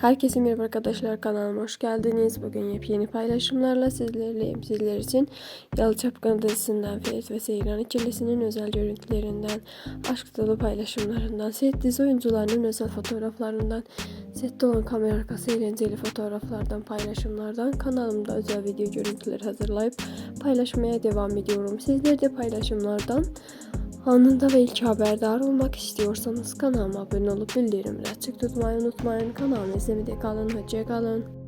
Herkese merhaba arkadaşlar kanalıma hoş geldiniz. Bugün yepyeni paylaşımlarla sizlerleyim. Sizler için Yalı Çapkını dizisinden Ferit ve Seyran ikilisi'nin özel görüntülerinden, aşk dolu paylaşımlarından, set dizi oyuncularının özel fotoğraflarından, sette olan kamera arkası eğlenceli fotoğraflardan, paylaşımlardan kanalımda özel video görüntüleri hazırlayıp paylaşmaya devam ediyorum. Sizler de paylaşımlardan Anında ve ilk haberdar olmak istiyorsanız kanalıma abone olup bildirimleri açık tutmayı unutmayın. Kanalımı izlemede kalın. Hoşça kalın.